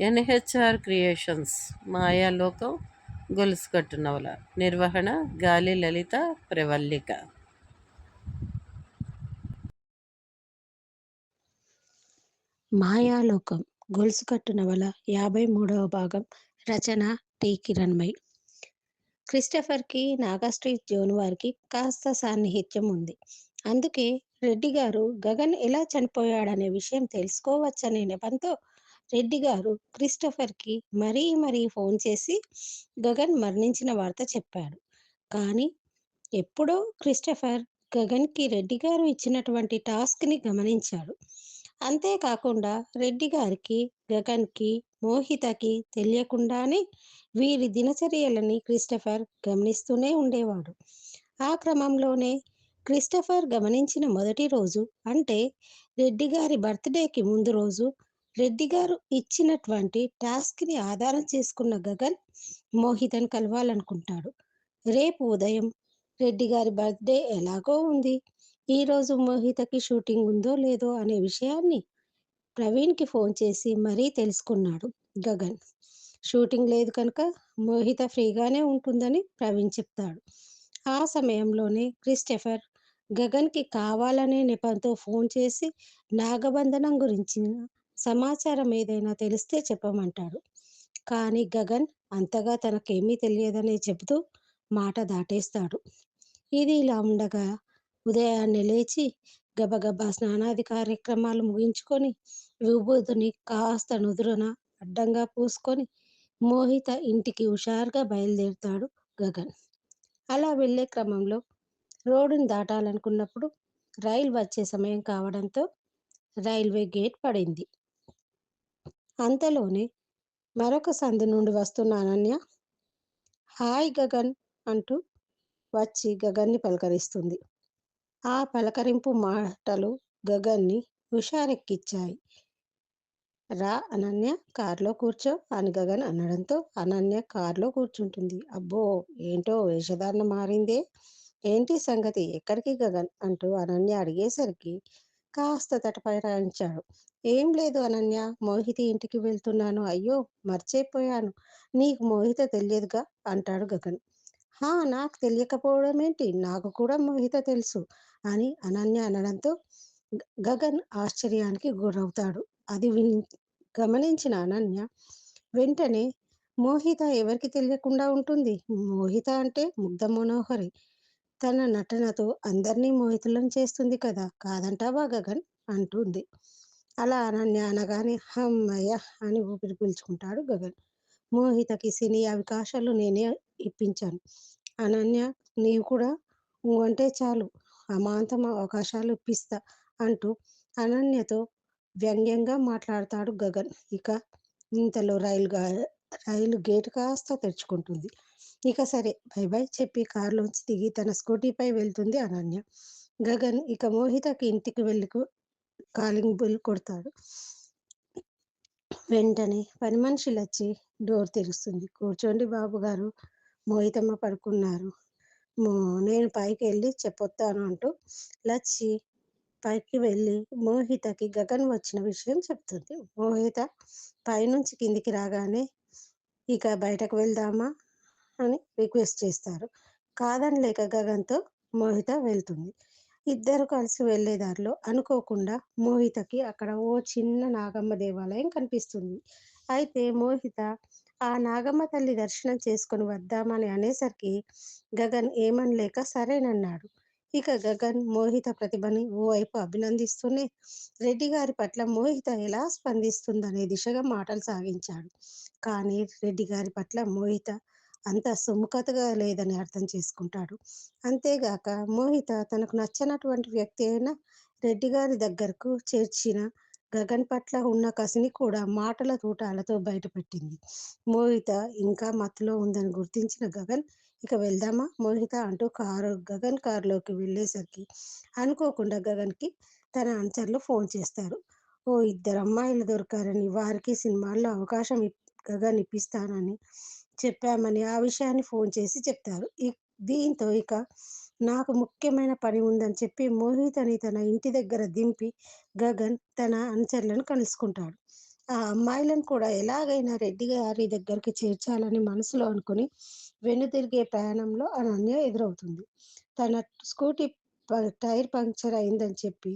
NHR creations Mayalokam గొలుసుకట్టు నవల నిర్వహణ గాలి లలిత ప్రవల్లిక. మాయాలోకం గొలుసుకట్టు నవల యాభై మూడవ భాగం రచన టి. కిరణ్మయ్. క్రిస్టఫర్కి నాగాస్ట్రీట్ జోన్ వారికి కాస్త సాన్నిహిత్యం ఉంది. అందుకే రెడ్డి గారు గగన్ ఎలా చనిపోయాడనే విషయం తెలుసుకోవచ్చనే నెపంతో రెడ్డి గారు క్రిస్టఫర్కి మరీ మరీ ఫోన్ చేసి గగన్ మరణించిన వార్త చెప్పాడు. కానీ ఎప్పుడో క్రిస్టఫర్ గగన్కి రెడ్డి గారు ఇచ్చినటువంటి టాస్క్ని గమనించాడు. అంతేకాకుండా రెడ్డి గారికి గగన్కి మోహితకి తెలియకుండానే వీరి దినచర్యలని క్రిస్టఫర్ గమనిస్తూనే ఉండేవాడు. ఆ క్రమంలోనే క్రిస్టఫర్ గమనించిన మొదటి రోజు అంటే రెడ్డి గారి బర్త్డేకి ముందు రోజు రెడ్డి గారు ఇచ్చినటువంటి టాస్క్ని ఆధారం చేసుకున్న గగన్ మోహితను కలవాలనుకుంటాడు. రేపు ఉదయం రెడ్డి గారి బర్త్డే ఎలాగో ఉంది. ఈరోజు మోహితకి షూటింగ్ ఉందో లేదో అనే విషయాన్ని ప్రవీణ్కి ఫోన్ చేసి మరీ తెలుసుకున్నాడు గగన్. షూటింగ్ లేదు కనుక మోహిత ఫ్రీగానే ఉంటుందని ప్రవీణ్ చెప్తాడు. ఆ సమయంలోనే క్రిస్టఫర్ గగన్కి కావాలనే నెపంతో ఫోన్ చేసి నాగబంధనం గురించిన సమాచారం ఏదైనా తెలిస్తే చెప్పమంటాడు. కానీ గగన్ అంతగా తనకేమీ తెలియదనే చెబుతూ మాట దాటేస్తాడు. ఇది ఇలా ఉండగా ఉదయాన్నే లేచి గబగబా స్నానాది కార్యక్రమాలు ముగించుకొని విభూతిని కాస్త నుదురున అడ్డంగా పూసుకొని మోహిత ఇంటికి హుషారుగా బయలుదేరుతాడు గగన్. అలా వెళ్ళే క్రమంలో రోడ్డును దాటాలనుకున్నప్పుడు రైలు వచ్చే సమయం కావడంతో రైల్వే గేట్ పడింది. అంతలోనే మరొక సందు నుండి వస్తున్న అనన్య హాయ్ గగన్ అంటూ వచ్చి గగన్ని పలకరిస్తుంది. ఆ పలకరింపు మాటలు గగన్ని హుషారెక్కిచ్చాయి రా అనన్య కారులో కూర్చో అని గగన్ అనడంతో అనన్య కారులో కూర్చుంటుంది. అబ్బో ఏంటో వేషధారణ మారిందే. ఏంటి సంగతి? ఎక్కడికి గగన్? అంటూ అనన్య అడిగేసరికి కాస్త తటపటాయించాడు. ఏం లేదు అనన్య మోహితి ఇంటికి వెళ్తున్నాను. అయ్యో మర్చిపోయాను. నీకు మోహిత తెలియదుగా? అంటాడు గగన్. హా నాకు తెలియకపోవడం ఏంటి నాకు కూడా మోహిత తెలుసు అని అనన్య అనడంతో గగన్ ఆశ్చర్యానికి గురవుతాడు. అది విన్ గమనించిన అనన్య వెంటనే మోహిత ఎవరికి తెలియకుండా ఉంటుంది? మోహిత అంటే ముగ్ధ మనోహరి. తన నటనతో అందరినీ మోహితులను చేస్తుంది కదా! కాదంటావా గగన్ అంటుంది. అలా అనన్య అనగానే హమ్మయ్య అని ఊపిరి పీల్చుకుంటాడు గగన్. మోహితకి సినీ అవకాశాలు నేనే ఇప్పించాను. అనన్య నీవు కూడా నువ్వంటే చాలు. అమాంతం అవకాశాలు ఇప్పిస్తా అంటూ అనన్యతో వ్యంగ్యంగా మాట్లాడతాడు గగన్. ఇక ఇంతలో రైలు రైలు గేట్ కాస్త తెరుచుకుంటుంది. ఇక సరే బై బై చెప్పి కారులోంచి దిగి తన స్కూటీపై వెళ్తుంది అనన్య. గగన్ ఇక మోహితకి ఇంటికి వెళ్ళి కాలింగ్ బెల్ కొడతాడు. వెంటనే పని మనుషులు వచ్చి డోర్ తెరుస్తుంది. కూర్చోండి బాబు గారు మోహితమ్మ పడుకున్నారు. నేను పైకి వెళ్ళి చెప్పొస్తాను అంటూ లచ్చి పైకి వెళ్ళి మోహితకి గగన్ వచ్చిన విషయం చెప్తుంది. మోహిత పైనుంచి కిందికి రాగానే ఇక బయటకు వెళ్దామా? అని రిక్వెస్ట్ చేస్తారు. కాదని లేక గగన్తో మోహిత వెళ్తుంది. ఇద్దరు కలిసి వెళ్ళేదారిలో అనుకోకుండా మోహితకి అక్కడ ఓ చిన్న నాగమ్మ దేవాలయం కనిపిస్తుంది. అయితే మోహిత ఆ నాగమ్మ తల్లి దర్శనం చేసుకుని వద్దామని అనేసరికి గగన్ ఏమనలేక సరేనన్నాడు. ఇక గగన్ మోహిత ప్రతిభని ఓవైపు అభినందిస్తూనే రెడ్డి గారి పట్ల మోహిత ఎలా స్పందిస్తుందనే దిశగా మాటలు సాగించాడు. కానీ రెడ్డి గారి పట్ల మోహిత అంత సుముఖతగా లేదని అర్థం చేసుకుంటాడు. అంతేగాక మోహిత తనకు నచ్చనటువంటి వ్యక్తి అయిన రెడ్డి గారి దగ్గరకు చేర్చిన గగన్ పట్ల ఉన్న కసిని కూడా మాటల తూటాలతో బయటపెట్టింది. మోహిత ఇంకా మత్తులో ఉందని గుర్తించిన గగన్ ఇక వెళ్దామా మోహిత? అంటూ కారు గగన్ కారులోకి వెళ్ళేసరికి అనుకోకుండా గగన్కి తన అనుచరులు ఫోన్ చేస్తారు. ఓ ఇద్దరు అమ్మాయిలు దొరకారని వారికి సినిమాల్లో అవకాశం గగన్ ఇప్పిస్తానని చెప్పామని ఆ విషయాన్ని ఫోన్ చేసి చెప్తారు దీంతో ఇక నాకు ముఖ్యమైన పని ఉందని చెప్పి మోహిత్ అని తన ఇంటి దగ్గర దింపి గగన్ తన అనుచరులను కలుసుకుంటాడు ఆ అమ్మాయిలను కూడా ఎలాగైనా రెడ్డి గారి దగ్గరికి చేర్చాలని మనసులో అనుకుని వెనుతిరిగే ప్రయాణంలో అనన్య ఎదురవుతుంది. తన స్కూటీ ప టైర్ పంక్చర్ అయిందని చెప్పి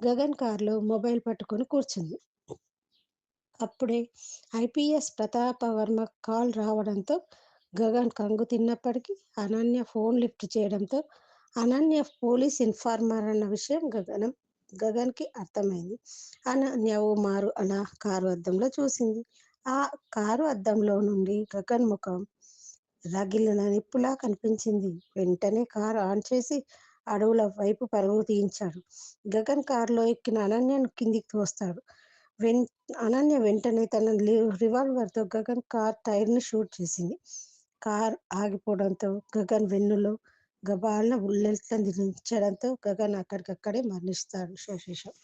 గగన్ కార్‌లో మొబైల్ పట్టుకొని కూర్చుంది. అప్పుడే ఐపీఎస్ ప్రతాపవర్మ కాల్ రావడంతో గగన్ కంగు తిన్నప్పటికీ అనన్య ఫోన్ లిఫ్ట్ చేయడంతో అనన్య పోలీస్ ఇన్ఫార్మర్ అన్న విషయం గగనం గగన్‌కి అర్థమైంది. అనన్య ఓ మారు అలా కారు అద్దంలో చూసింది. ఆ కారు అద్దంలో నుండి గగన్ ముఖం రగిలిన నిప్పులా కనిపించింది. వెంటనే కారు ఆన్ చేసి అడవుల వైపు పరుగు తీయించాడు. గగన్ కారులో ఎక్కిన అనన్యను కిందికి తోస్తాడు. వెన్ అనన్య వెంటనే తన లి రివాల్వర్‌తో గగన్ కార్ టైర్‌ని షూట్ చేసింది. కార్ ఆగిపోవడంతో గగన్ వెన్నులో గబాల్న బుల్లెట్లను దించడంతో గగన్ అక్కడికక్కడే మరణిస్తాడు. శేషం